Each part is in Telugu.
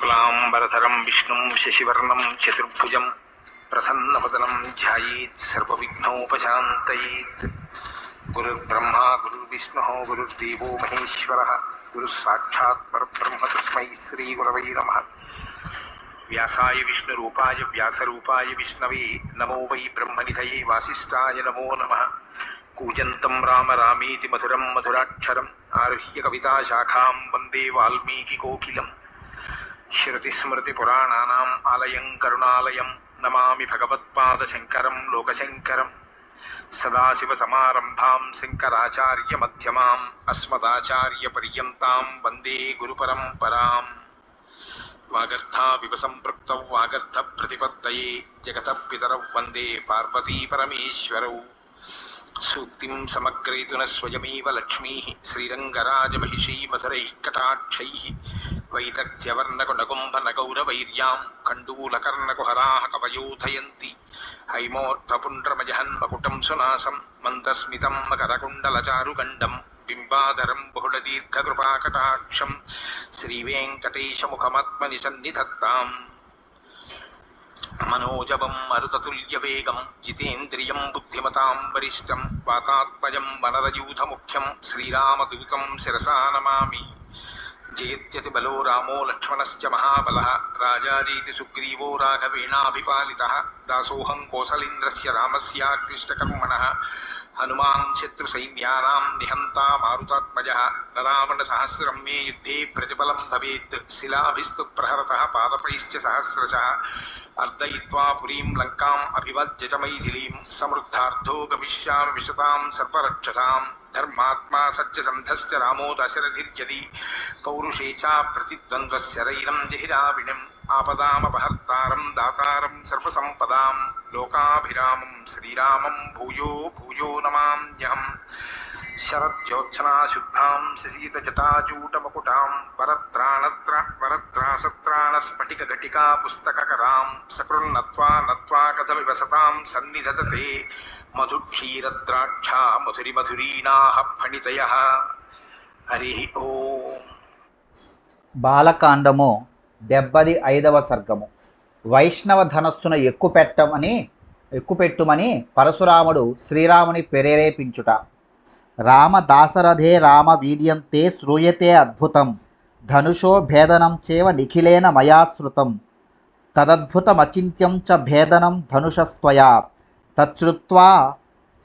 शुक्लाम्बरधरम् विष्णुम् शशिवर्णम् चतुर्भुजम् प्रसन्नवदनम् ध्यायेत् सर्वविघ्नोपशान्तयेत् गुरुर्ब्रह्मा, गुरुर्विष्णुः, गुरुर्देवो महेश्वरः गुरुः साक्षात् परब्रह्म तस्मै श्रीगुरवै नमः। व्यासाय विष्णुरूपाय, व्यासरूपाय विष्णवे, नमो वै ब्रह्मनिधये वासिष्ठाय नमो नमः। कूजन्तं राम रामीति मधुरम मधुराक्षर मधुराक्षरम्, आरुह्य कविताशाखां वंदे वाल्मीकिकोकिलम्। శృతిస్మృతిపురాణానాम् ఆలయం కరుణాలయం నమామి భగవత్పాదశంకరం లోకశంకరం సదాశివసమారంభాం శంకరాచార్యమధ్యమాम् అస్మదాచార్యపర్యంతాం వందే గురుపరంపరాం వాగర్థావివ సంపృక్త వాగర్థ వాగర్థప్రతిపత్తయే జగత పితరౌ వందే పార్వతీపరమేశ్వరౌ సూక్తిం సమగ్రయతున స్వయమేవ లక్ష్మీ శ్రీరంగరాజమహిషీ మధురై కటాక్షై వైదగ్ధ్యవర్ణకునగుంభనగౌరవైర్యాం కండూలకర్ణకుహరాः కవయోధయంతి హైమోర్థపుండ్రమజహన్మకుటం సునాసం మందస్మితం మకరకుండలచారుగండం బింబాదరం బహుళదీర్ఘకృపాకటాక్షం శ్రీవేంకటేశముఖమాత్మని సన్నిధత్తాం మనోజవం మరుతతుల్య వేగం జితేంద్రియం బుద్ధిమతాం వరిష్టం వాతాత్మజం వనరయూథముఖ్యం శ్రీరామదూతం శిరసా నమామి. జయత్యతి బలో రామో లక్ష్మణశ్చ మహాబలः రాజారీతి సుగ్రీవో రాఘవేణాభిపాలితः. दासोहं कौशल इंद्रस्य रामस्यार्पिष्टकर्मणः हनुमान् शत्रुसैन्यानां निहन्ता मारुतात्मजः। नरावणसहस्रं मे युद्धे प्रतिफलं भवेत्। शिलाभिस्तु प्रहरतः पादपैश्च सहस्रशः। अर्दयित्वा पुरीं लङ्काम् अभिवज्यज मैथिलीं समृद्धार्थो गमिष्यामि विशतां सर्वरक्षसाम्। ధర్మాత్మా సత్యసంధశ్చ రామో దశరథిర్యది పౌరుషే చ ప్రతిద్వంద్వశరైరం జహిరావిణం ఆపదామపహర్తారం దాతారం సర్వసంపదాం లోకాభిరామం శ్రీరామం భూయో భూయో నమామ్యహం శరజ్యోత్సనాశుద్ధాం శశీతజటాజూటమకుటాం వరత్రాణత్ర వరత్రాసత్రాణస్ఫటికఘటికా పుస్తకరాం సకృన్నత్వా నత్వా కథమివ సతాం సన్నిధతతే మధుక్షీరద్రాక్షా మధురి మధురీనాహ ఫణితయ హరి ఓ బాలకాండము డెబ్బది ఐదవ సర్గము వైష్ణవ ధనస్సును ఎక్కుపెట్టమని ఎక్కుపెట్టుమని పరశురాముడు శ్రీరాముని ప్రేరేపించుట. రామ దాసరథే రామ వీర్యంతే శ్రూయతే అద్భుతం. ధనుషో భేదనం చేవ నిఖిలేన మయా శృతం తదద్భుతమచింత్యం చ భేదనం ధనుషస్త్వయా. తచ్చుత్వా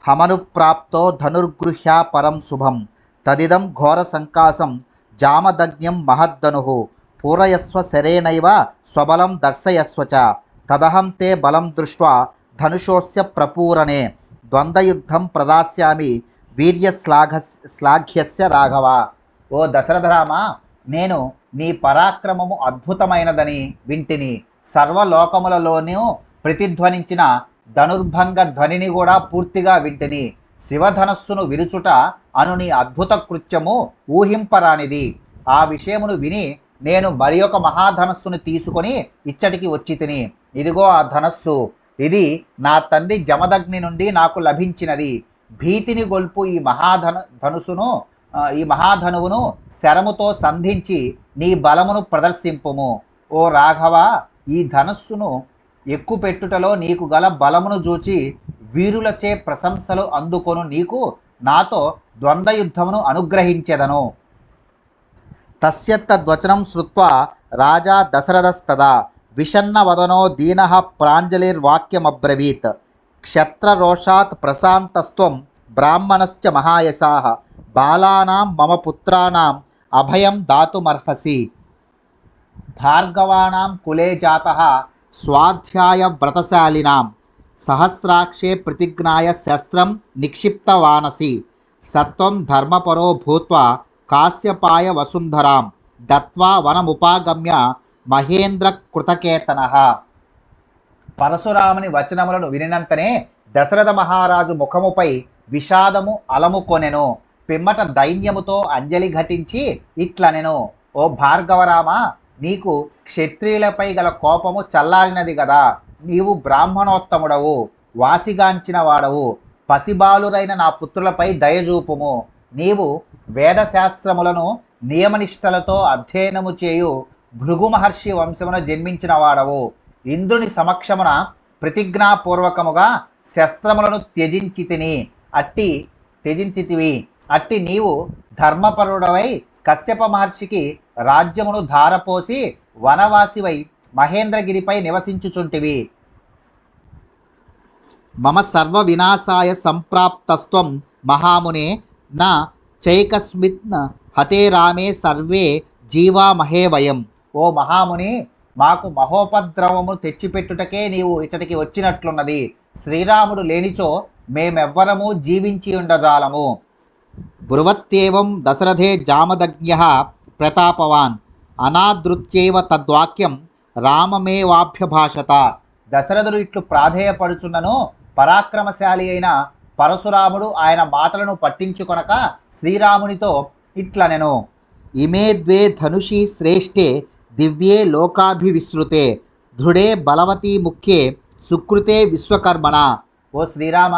హమనుప్రాప్తో ధనుర్గృహ్యా పరం శుభం. తదిదం ఘోర సంకాసం జామదజ్ఞం మహద్దను. పూరయస్వ శరేనైవ స్వబలం దర్శయస్వ చ. తదహం తే బలం దృష్ట్వా ధనుషోస్య ప్రపూరణే. ద్వంద్వయుద్ధం ప్రదాస్యామి వీర్యశ్లాఘ శ్లాఘ్యస్య రాఘవ. ఓ దశరథరామ నేను నీ పరాక్రమము అద్భుతమైనదని వింటిని. సర్వలోకములలోనూ ప్రతిధ్వనించిన ధనుర్భంగ ధ్వనిని కూడా పూర్తిగా వింటిని. శివధనస్సును విరుచుట అను నీ అద్భుత కృత్యము ఊహింపరానిది. ఆ విషయమును విని నేను మరి ఒక మహాధనస్సును తీసుకొని ఇచ్చటికి వచ్చి తిని ఇదిగో ఆ ధనస్సు. ఇది నా తండ్రి జమదగ్ని నుండి నాకు లభించినది. భీతిని గొల్పు ఈ మహాధను ధనుసును ఈ మహాధనువును శరముతో సంధించి నీ బలమును ప్రదర్శింపుము. ఓ రాఘవ ఈ ధనస్సును ఎక్కుపెట్టుటలో నీకు గల బలమును చూచి వీరులచే ప్రశంసలు అందుకొను నీకు నాతో ద్వంద్వయుద్ధమును అనుగ్రహించెదను. తస్యత్తద్వచనం శ్రుత్వా రాజా దశరథస్తదా. విషన్నవదనో దీన ప్రాంజలిర్వాక్యమబ్రవీత్. క్షత్రరోషాత్ ప్రశాంతస్త్వం బ్రాహ్మణశ్చ మహాయశా. బాలానాం మమ పుత్రానాం అభయం దాతుమర్హసి. భార్గవానాం కులే జాత. స్వాధ్యాయ వ్రతశాలినాం. సహస్రాక్షే ప్రతిజ్ఞాయ శస్త్రం నిక్షిప్తవానసి. సత్వం ధర్మపరో భూత్వా కాశ్యపాయ వసుంధరాం. దత్వా వనముపాగమ్య మహేంద్ర కృతకేతన. పరశురాముని వచనములను వినినంతనే దశరథ మహారాజు ముఖముపై విషాదము అలముకొనెను. పిమ్మట దైన్యముతో అంజలి ఘటించి ఇట్లనెను. ఓ భార్గవరామ నీకు క్షత్రియులపై గల కోపము చల్లారినది కదా. నీవు బ్రాహ్మణోత్తముడవు వాసిగాంచిన వాడవు పసిబాలురైన నా పుత్రులపై దయజూపుము నీవు వేదశాస్త్రములను నియమనిష్టలతో అధ్యయనము చేయు భృగు మహర్షి వంశమున జన్మించిన వాడవు ఇంద్రుని సమక్షమున ప్రతిజ్ఞాపూర్వకముగా శస్త్రములను త్యజించి తిని అట్టి త్యజించితివి. అట్టి నీవు ధర్మపరుడవై కశ్యప మహర్షికి రాజ్యమును ధారపోసి వనవాసివై మహేంద్రగిరిపై నివసించుచుంటివి. మమ సర్వ వినాశాయ సంప్రాప్తస్త్వం మహామునే నా చైకస్మిత్ హతే రామే సర్వే జీవా వయం. ఓ మహాముని మాకు మహోపద్రవము తెచ్చిపెట్టుటకే నీవు ఇతడికి వచ్చినట్లున్నది. శ్రీరాముడు లేనిచో మేమెవ్వరము జీవించి ఉండజాలము బ్రువత్యేవం దశరథే జామదజ్ఞ ప్రతాపవాన్. అనాదృత్యేవ తద్వాక్యం రామమేవాభ్యభాషత. దశరథుడు ఇట్లు ప్రాధేయపడుచున్నను పరాక్రమశాలి అయిన పరశురాముడు ఆయన మాటలను పట్టించుకొనక శ్రీరామునితో ఇట్లనెను ఇమే ద్వే ధనుషి శ్రేష్ఠే దివ్యే లోకాభివిశ్రుతే దృఢే బలవతి ముఖ్యే సుకృతే విశ్వకర్మణ. ఓ శ్రీరామ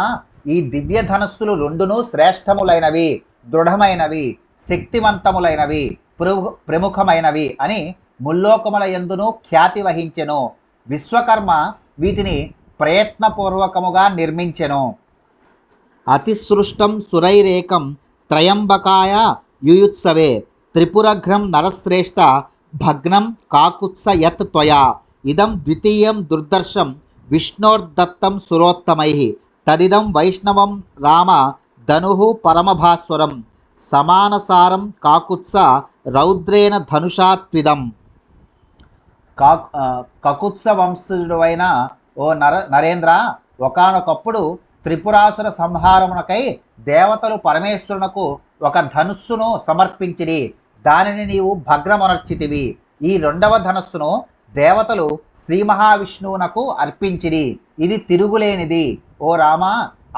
ఈ దివ్య ధనస్సులు రెండును శ్రేష్టములైనవి దృఢమైనవి శక్తివంతములైనవి ప్రము- ప్రముఖమైనవి అని ముల్లోకముల ఎందును ఖ్యాతి వహించెను. విశ్వకర్మ వీటిని ప్రయత్నపూర్వకముగా నిర్మించెను. అతిసృష్టం సురైరేకం త్రయంబకాయ యుయుత్సవే. త్రిపురఘ్రం నరశ్రేష్ఠ భగ్నం కాకుత్స యత్ త్వయా. ఇదం ద్వితీయం దుర్దర్శం విష్ణోర్దత్తం సురోత్తమై. తదిదం వైష్ణవం రామ ధను పరమభాస్వరం సమానసారం కాకుత్స రౌద్రేణ ధనుషాత్విదం. కా కకుత్స వంశుడైన ఓ నర నరేంద్ర ఒకానొకప్పుడు త్రిపురాసుర సంహారమునకై దేవతలు పరమేశ్వరునకు ఒక ధనుస్సును సమర్పించిరి. దానిని నీవు భగ్నమనర్చితివి. ఈ రెండవ ధనుస్సును దేవతలు శ్రీ మహావిష్ణువునకు అర్పించిరి. ఇది తిరుగులేనిది. ఓ రామ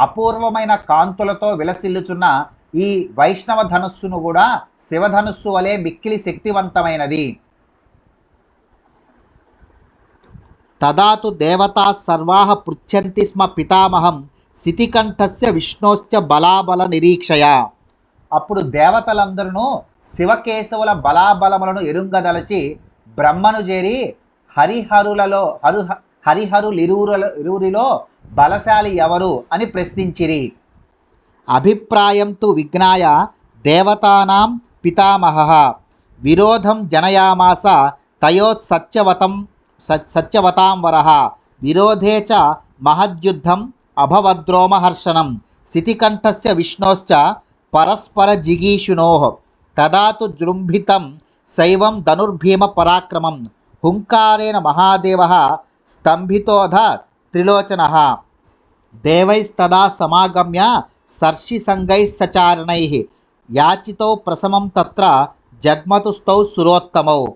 అపూర్వమైన కాంతులతో విలసిల్లుచున్న ఈ వైష్ణవ ధనుస్సును కూడా శివధనుస్సు వలె మిక్కిలి శక్తివంతమైనది. తదాతు దేవతా సర్వా పృచ్ఛంతి స్మ పితామహం సితికంఠస్య విష్ణోశ్చ బలాబల నిరీక్షయ. అప్పుడు దేవతలందరూ శివకేశవుల బలాబలములను ఎరుంగదలచి బ్రహ్మను చేరి హరిహరులలో హరుహ హరిహరులిరువుల ఇరువురిలో బలశాలి ఎవరు అని ప్రశ్నించిరి. అభిప్రాయం తు విజ్ఞాయ దేవతానాం పితామహ. విరోధం జనయామాస తయోత్సత్యవతం స- సత్యవతాం వరః విరోధే చ మహద్యుద్ధం అభవద్రోమహర్షణం సితికంఠస్య విష్ణోశ్చ పరస్పర జిగీషునో తదా తు జృంభితం శైవం ధనుర్భీమ పరాక్రమం హుంకారేణ మహాదేవ స్తంభితోధ త్రిలోచన. దేవైస్తదా సమాగమ్య సర్షిసంగైः సచారణై. యాచితో ప్రసమం తత్ర జగ్మతుస్తౌ సురోత్తమౌ.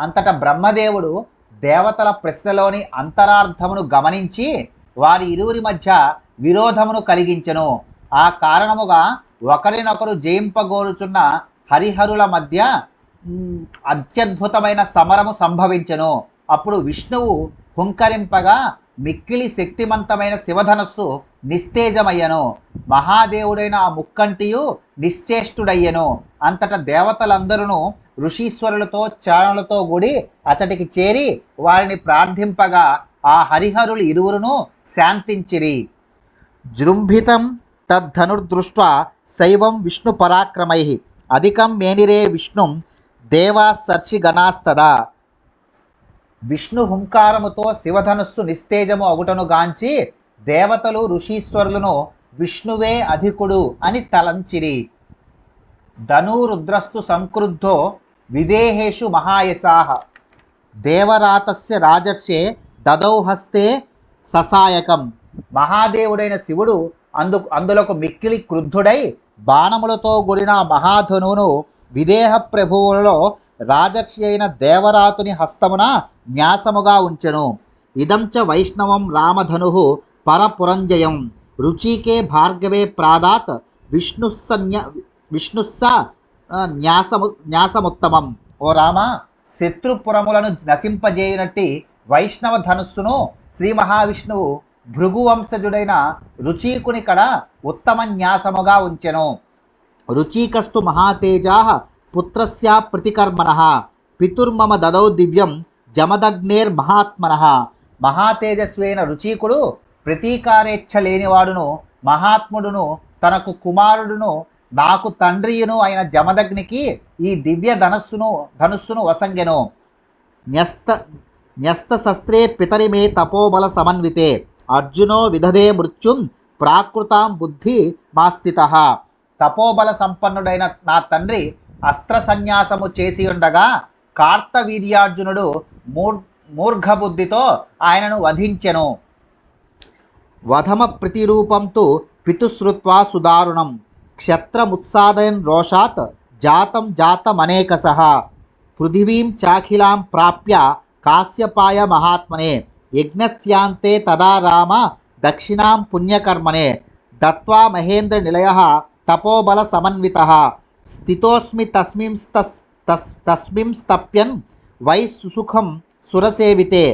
అంతట బ్రహ్మదేవుడు దేవతల ప్రశ్నలోని అంతరార్థమును గమనించి వారి ఇరువురి మధ్య విరోధమును కలిగించెను. ఆ కారణముగా ఒకరినొకరు జయింపగోరుచున్న హరిహరుల మధ్య అత్యద్భుతమైన సమరము సంభవించెను. అప్పుడు విష్ణువు హుంకరింపగా మిక్కిలి శక్తిమంతమైన శివధనస్సు నిస్తేజమయ్యను. మహాదేవుడైన ఆ ముక్కంటియు నిశ్చేష్టుడయ్యను. అంతట దేవతలందరూ ఋషీశ్వరులతో చారణలతో కూడి అతడికి చేరి వారిని ప్రార్థింపగా ఆ హరిహరులు ఇరువురును శాంతించిరి. జృంభితం తద్ధనుర్దృష్ట శైవం విష్ణు పరాక్రమై అధికం మేనిరే విష్ణుం దేవా సర్షి గణాస్తదా. విష్ణు హుంకారముతో శివధనుస్సు నిస్తేజము అగుటను గాంచి దేవతలు ఋషీశ్వరులను విష్ణువే అధికుడు అని తలంచిరి. ధనురుద్రస్తు సంక్రుద్ధో విదేహేషు మహాయశాహ దేవరాతస్య రాజర్షే దదౌ హస్తే ససాయకం. మహాదేవుడైన శివుడు అందు అందులకు మిక్కిలి క్రుద్ధుడై బాణములతో కూడిన మహాధనువును విదేహ ప్రభువులలో రాజర్షి అయిన దేవరాతుని హస్తమున న్యాసముగా ఉంచెను. ఇదంచ వైష్ణవం రామధను పరపురంజయం. రుచికే భార్గవే ప్రాదాత్ విష్ణుస్స విష్ణుస్స న్యాసము న్యాసముత్తమం. ఓ రామ శత్రుపురములను నశింపజేయనట్టి వైష్ణవ ధనుస్సును శ్రీ మహావిష్ణువు భృగువంశజుడైన రుచీకుని కడ ఉత్తమ న్యాసముగా ఉంచెను. రుచీకస్తు మహాతేజా పుత్రస్య ప్రతికర్మణ. పితుర్మమ దదౌ దివ్యం జమదగ్నేర్ మహాత్మన. మహాతేజస్వైన రుచీకుడు ప్రతీకారేచ్ఛ లేనివాడును మహాత్ముడును తనకు కుమారుడును నాకు తండ్రియును అయిన జమదగ్నికి ఈ దివ్య ధనస్సును ధనుస్సును వసంగెను. న్యస్త న్యస్తశస్త్రే పితరి మే తపోబల సమన్వితే. అర్జునో విధదే మృత్యుం ప్రాకృతాం బుద్ధి మాస్థిత. తపోబల సంపన్నుడైన నా తండ్రి అస్త్ర సన్యాసము చేసి ఉండగా కార్తవీర్యార్జునుడు మూర్ మూర్ఘబుద్ధితో ఆయనను వధించెను. వధమ ప్రతిరూపంతో పితుశ్రుత్వా సుదారుణం. క్షత్రముత్సాదయన్ రోషాత్ జాతం జాతమనేకస. పృథివీం చాఖిలాం ప్రాప్య కాశ్యపాయ మహాత్మనే. యజ్ఞస్యాంతే తదా రామ దక్షిణాం పుణ్యకర్మణే దత్వా మహేంద్ర నిలయ తపోబల సమన్విత స్థితోస్మి తస్మిం తస్ తస్మింస్తప్యన్ వై సుసుఖం సురసేవితే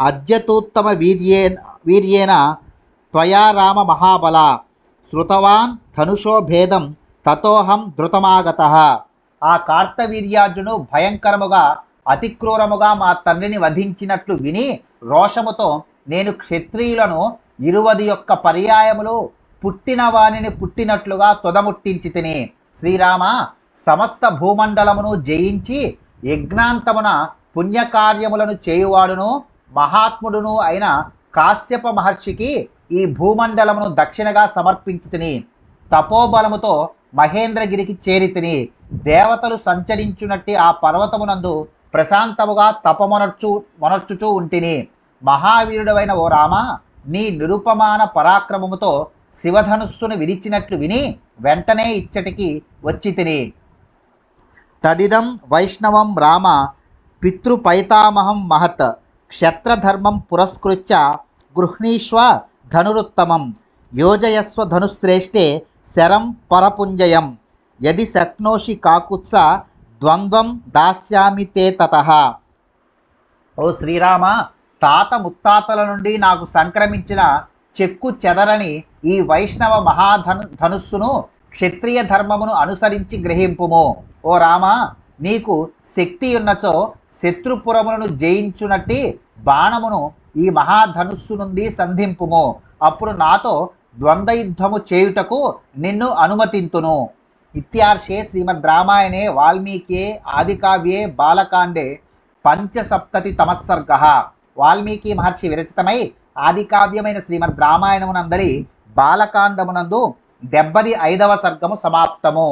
అద్యతోత్తమ వీర్యే వీర్యేన త్వయా రామ మహాబల శృతవాన్ ధనుషో భేదం తతోహం ధృతమాగత ఆ కార్తవీర్యార్జును భయంకరముగా అతిక్రూరముగా మా తండ్రిని వధించినట్లు విని రోషముతో నేను క్షత్రియులను ఇరువది యొక్క పర్యాయములు పుట్టిన వాణిని పుట్టినట్లుగా తొదముట్టించి తిని శ్రీరామ సమస్త భూమండలమును జయించి యజ్ఞాంతమున పుణ్యకార్యములను చేయువాడును మహాత్ముడును అయిన కాశ్యప మహర్షికి ఈ భూమండలమును దక్షిణగా సమర్పించి తిని తపోబలముతో మహేంద్రగిరికి చేరి తిని దేవతలు సంచరించునట్టి ఆ పర్వతమునందు ప్రశాంతముగా తపమొనర్చు మొనర్చుచూ ఉంటిని. మహావీరుడవైన ఓ రామ నీ నిరుపమాన పరాక్రమముతో శివధనుస్సును విరిచినట్లు విని వెంటనే ఇచ్చటికి వచ్చి తిని. తదిదం వైష్ణవం రామ పితృపైతామహం మహత్ క్షత్రధర్మం పురస్కృత్య గృహ్ణీష్వ ధనురుత్తమం యోజయస్వ ధనుశ్రేష్ఠే శరం పరపుంజయం. యది శక్నోషి కాకుత్స ద్వంద్వం దాస్యామి తే తత. ఓ శ్రీరామ తాత ముత్తాతల నుండి నాకు సంక్రమించిన చెక్కు చెదరని ఈ వైష్ణవ మహాధను ధనుస్సును క్షత్రియ ధర్మమును అనుసరించి గ్రహింపుము. ఓ రామ నీకు శక్తి ఉన్నచో శత్రుపురములను జయించునట్టి బాణమును ఈ మహాధనుస్సు నుండి సంధింపుము. అప్పుడు నాతో ద్వంద్వయుద్ధము చేయుటకు నిన్ను అనుమతింతును. ఇత్యార్షే శ్రీమద్ రామాయణే వాల్మీకే ఆదికావ్యే బాలకాండే పంచసప్తతి తమస్సర్గ. వాల్మీకి మహర్షి విరచితమై ఆదికావ్యమైన శ్రీమద్ రామాయణమునందరి బాలకాండమునందు డెబ్బది ఐదవ సర్గము సమాప్తము.